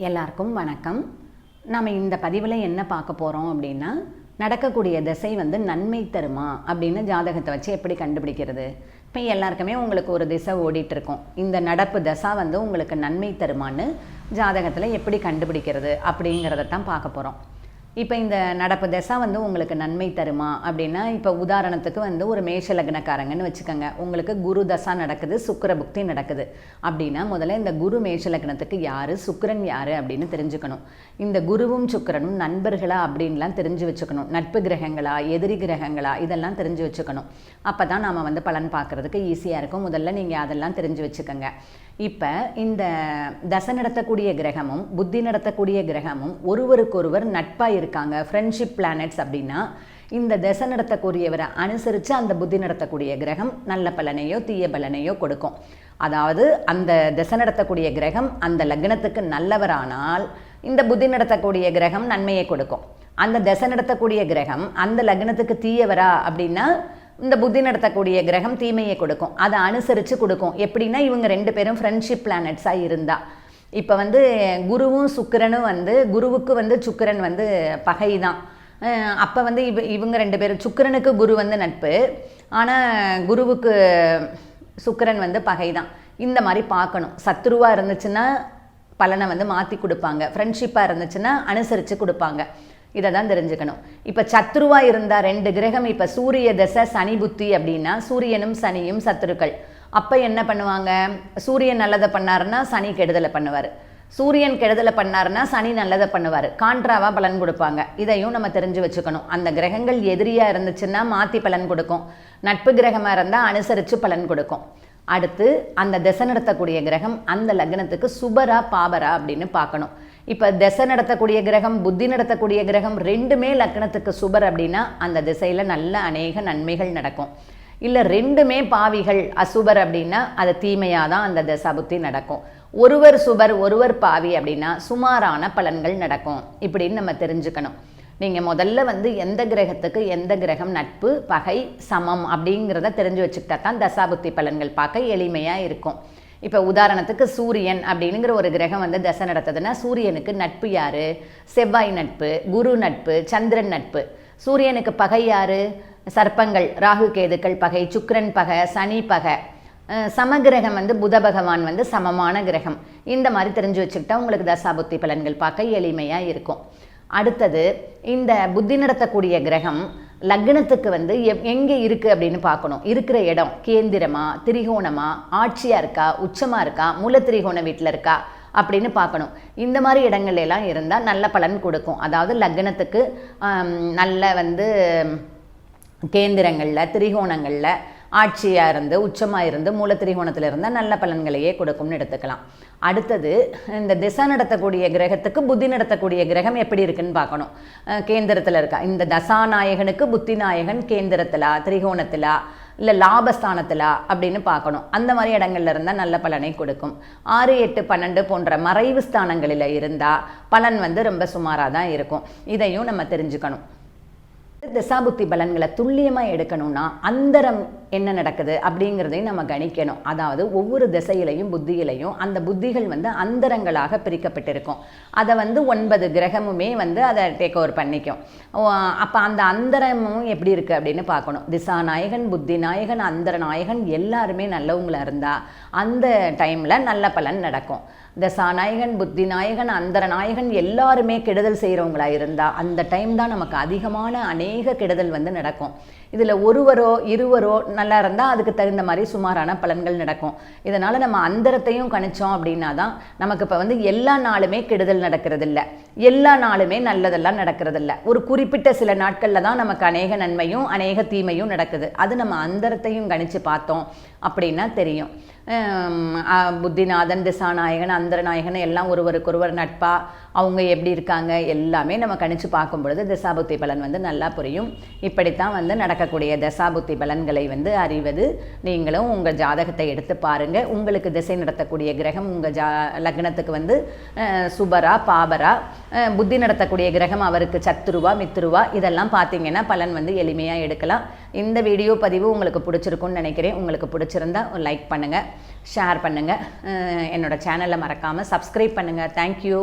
எல்லாருக்கும் வணக்கம். நம்ம இந்த பதிவில் என்ன பார்க்க போகிறோம் அப்படின்னா நடக்கக்கூடிய திசை வந்து நன்மை தருமா அப்படின்னு ஜாதகத்தை வச்சு எப்படி கண்டுபிடிக்கிறது? இப்போ எல்லாருக்குமே உங்களுக்கு ஒரு திசை ஓடிட்டு இருக்கோம். இந்த நடப்பு தசா வந்து உங்களுக்கு நன்மை தருமான்னு ஜாதகத்தில் எப்படி கண்டுபிடிக்கிறது அப்படிங்கிறத தான் பார்க்க போகிறோம் இப்போ இந்த நடப்பு தசா வந்து உங்களுக்கு நன்மை தருமா? அப்படின்னா இப்போ உதாரணத்துக்கு வந்து ஒரு மேஷ லக்னக்காரங்கன்னு வச்சுக்கோங்க. உங்களுக்கு குரு தசா நடக்குது சுக்கர புக்தி நடக்குது. அப்படின்னா முதல்ல இந்த குரு மேஷ லக்னத்துக்கு யார் சுக்கரன் யார் அப்படின்னு தெரிஞ்சுக்கணும். இந்த குருவும் சுக்கரனும் நண்பர்களா அப்படின்லாம் தெரிஞ்சு வச்சுக்கணும். நட்பு கிரகங்களா எதிரி கிரகங்களா இதெல்லாம் தெரிஞ்சு வச்சுக்கணும். அப்போ தான் நாம் வந்து பலன் பார்க்குறதுக்கு ஈஸியாக இருக்கும். முதல்ல நீங்கள் அதெல்லாம் தெரிஞ்சு வச்சுக்கோங்க. இப்போ இந்த தசை நடத்தக்கூடிய கிரகமும் புத்தி நடத்தக்கூடிய கிரகமும் ஒருவருக்கொருவர் நட்பாக இருக்காங்க. ஃப்ரெண்ட்ஷிப் பிளானட்ஸ் அப்படின்னா இந்த திசை நடத்தக்கூடியவரை அனுசரித்து அந்த புத்தி நடத்தக்கூடிய கிரகம் நல்ல பலனையோ தீய பலனையோ கொடுக்கும். அதாவது அந்த திசை நடத்தக்கூடிய கிரகம் அந்த லக்னத்துக்கு நல்லவரானால் இந்த புத்தி நடத்தக்கூடிய கிரகம் நன்மையை கொடுக்கும். அந்த திசை நடத்தக்கூடிய கிரகம் அந்த லக்னத்துக்கு தீயவரா அப்படின்னா இந்த புத்தி நடத்தக்கூடிய கிரகம் தீமையை கொடுக்கும். அதை அனுசரித்து கொடுக்கும். எப்படின்னா இவங்க ரெண்டு பேரும் ஃப்ரெண்ட்ஷிப் பிளானட்ஸாக இருந்தா. இப்போ வந்து குருவும் சுக்கிரனும் வந்து குருவுக்கு வந்து சுக்கரன் வந்து பகை தான் அப்போ வந்து இவ இவங்க ரெண்டு பேரும் சுக்கிரனுக்கு குரு வந்து நட்பு ஆனால் குருவுக்கு சுக்கிரன் வந்து பகை தான் இந்த மாதிரி பார்க்கணும். சத்ருவாக இருந்துச்சுன்னா பலனை வந்து மாற்றி கொடுப்பாங்க. ஃப்ரெண்ட்ஷிப்பாக இருந்துச்சுன்னா அனுசரித்து கொடுப்பாங்க. இதை தான் தெரிஞ்சுக்கணும். இப்போ சத்ருவாக இருந்தால் ரெண்டு கிரகம் இப்போ சூரிய தசை சனி புத்தி அப்படின்னா சூரியனும் சனியும் சத்துருக்கள் அப்போ என்ன பண்ணுவாங்க? சூரியன் நல்லதை பண்ணாருன்னா சனி கெடுதலை பண்ணுவார். சூரியன் கெடுதலை பண்ணாருன்னா சனி நல்லதை பண்ணுவார். கான்ட்ராவாக பலன் கொடுப்பாங்க. இதையும் நம்ம தெரிஞ்சு வச்சுக்கணும். அந்த கிரகங்கள் எதிரியாக இருந்துச்சுன்னா மாற்றி பலன் கொடுக்கும். நட்பு கிரகமாக இருந்தால் அனுசரித்து பலன் கொடுக்கும். அடுத்து அந்த திசை நடத்தக்கூடிய கிரகம் அந்த லக்னத்துக்கு சுபரா பாபரா அப்படின்னு பார்க்கணும். இப்போ திசை நடத்தக்கூடிய கிரகம் புத்தி நடத்தக்கூடிய கிரகம் ரெண்டுமே லக்னத்துக்கு சுபர் அப்படின்னா அந்த திசையில் நல்ல அநேக நன்மைகள் நடக்கும். இல்லை ரெண்டுமே பாவிகள் அசுபர் அப்படின்னா அது தீமையாக தான் அந்த தசா புத்தி நடக்கும். ஒருவர் சுபர் ஒருவர் பாவி அப்படின்னா சுமாரான பலன்கள் நடக்கும். இப்படின்னு நம்ம தெரிஞ்சுக்கணும். நீங்கள் முதல்ல வந்து எந்த கிரகத்துக்கு எந்த கிரகம் நட்பு பகை சமம் அப்படிங்கிறத தெரிஞ்சு வச்சுக்கிட்டா தான் தசாபுத்தி பலன்கள் பார்க்க எளிமையாக இருக்கும். இப்போ உதாரணத்துக்கு சூரியன் அப்படிங்கிற ஒரு கிரகம் வந்து தசை நடத்துதுன்னா சூரியனுக்கு நட்பு யார்? செவ்வாய் நட்பு குரு நட்பு சந்திரன் நட்பு. சூரியனுக்கு பகை யார்? சர்ப்பங்கள் ராகு கேதுக்கள் பகை சுக்ரன் பகை சனி பகை. சமகிரகம் வந்து புத பகவான் வந்து சமமான கிரகம். இந்த மாதிரி தெரிஞ்சு வச்சுக்கிட்டா உங்களுக்கு தசாபுத்தி பலன்கள் பார்க்க எளிமையாக இருக்கும். அடுத்தது இந்த புத்தி நடத்தக்கூடிய கிரகம் லக்னத்துக்கு வந்து எப் எங்கே இருக்குது அப்படின்னு பார்க்கணும். இருக்கிற இடம் கேந்திரமா திரிகோணமா ஆட்சியாக இருக்கா உச்சமாக இருக்கா மூல திரிகோண வீட்டில் இருக்கா அப்படின்னு பார்க்கணும். இந்த மாதிரி இடங்கள்லாம் எல்லாம் இருந்தால் நல்ல பலன் கொடுக்கும். அதாவது லக்னத்துக்கு நல்ல வந்து கேந்திரங்களில் திரிகோணங்களில் ஆட்சியாக இருந்து உச்சமாக இருந்து மூலத்திரிகோணத்தில் இருந்தால் நல்ல பலன்களையே கொடுக்கும்னு எடுத்துக்கலாம். அடுத்தது இந்த திசை நடத்தக்கூடிய கிரகத்துக்கு புத்தி நடத்தக்கூடிய கிரகம் எப்படி இருக்குன்னு பார்க்கணும். கேந்திரத்தில் இருக்கா இந்த தசாநாயகனுக்கு புத்தி நாயகன் கேந்திரத்திலா திரிகோணத்திலா இல்லை லாபஸ்தானத்திலா அப்படின்னு பார்க்கணும். அந்த மாதிரி இடங்கள்ல இருந்தால் நல்ல பலனை கொடுக்கும். ஆறு எட்டு பன்னெண்டு போன்ற மறைவு ஸ்தானங்களில் இருந்தால் பலன் வந்து ரொம்ப சுமாராக தான் இருக்கும். இதையும் நம்ம தெரிஞ்சுக்கணும். தசாபுத்தி பலன்களை துல்லியமாக எடுக்கணும்னா அந்தரம் என்ன நடக்குது அப்படிங்கிறதையும் நம்ம கணிக்கணும். அதாவது ஒவ்வொரு திசையிலையும் புத்தியிலையும் அந்த புத்திகள் வந்து அந்தரங்களாக பிரிக்கப்பட்டிருக்கும். அதை வந்து ஒன்பது கிரகமுமே வந்து அதை டேக் ஓவர் பண்ணிக்கும். அப்போ அந்த அந்தரமும் எப்படி இருக்குது அப்படின்னு பார்க்கணும். திசா நாயகன் புத்தி நாயகன் அந்தர நாயகன் எல்லாருமே நல்லவங்களாக இருந்தால் அந்த டைமில் நல்ல பலன் நடக்கும். தசாநாயகன் புத்தி நாயகன் அந்தர நாயகன் எல்லாருமே கெடுதல் செய்கிறவங்களா இருந்தால் அந்த டைம் தான் நமக்கு அதிகமான அநேக கெடுதல் வந்து நடக்கும். இதில் ஒருவரோ இருவரோ நல்லா இருந்தால் அதுக்கு தகுந்த மாதிரி சுமாரான பலன்கள் நடக்கும். இதனால் நம்ம அந்தரத்தையும் கணிச்சோம் அப்படின்னா தான் நமக்கு இப்போ வந்து எல்லா நாளுமே கெடுதல் நடக்கிறது இல்லை எல்லா நாளுமே நல்லதெல்லாம் நடக்கிறது இல்லை ஒரு குறிப்பிட்ட சில நாட்களில் தான் நமக்கு அநேக நன்மையும் அநேக தீமையும் நடக்குது. அது நம்ம அந்தரத்தையும் கணித்து பார்த்தோம் அப்படின்னா தெரியும். புத்திநாதன் திசாநாயகன் அந்தரநாயகன் எல்லாம் ஒருவருக்கொருவர் நட்பா? அவங்க எப்படி இருக்காங்க எல்லாமே நம்ம கணிச்சு பார்க்கும் பொழுது தசாபுத்தி பலன் வந்து நல்லா புரியும். இப்படித்தான் வந்து நடக்கக்கூடிய தசாபுத்தி பலன்களை வந்து அறிவது. நீங்களும் உங்கள் ஜாதகத்தை எடுத்து பாருங்கள் உங்களுக்கு திசை நடத்தக்கூடிய கிரகம் உங்கள் ஜா லக்னத்துக்கு வந்து சுபரா பாபரா புத்தி நடத்தக்கூடிய கிரகம் அவருக்கு சத்துருவா மித்துருவா இதெல்லாம் பார்த்தீங்கன்னா பலன் வந்து எளிமையாக எடுக்கலாம். இந்த வீடியோ பதிவு உங்களுக்கு பிடிச்சிருக்குன்னு நினைக்கிறேன். உங்களுக்கு பிடிச்சிருந்தா லைக் பண்ணுங்கள் ஷேர் பண்ணுங்கள் என்னோட சேனலை மறக்காமல் சப்ஸ்கிரைப் பண்ணுங்கள் தேங்க்யூ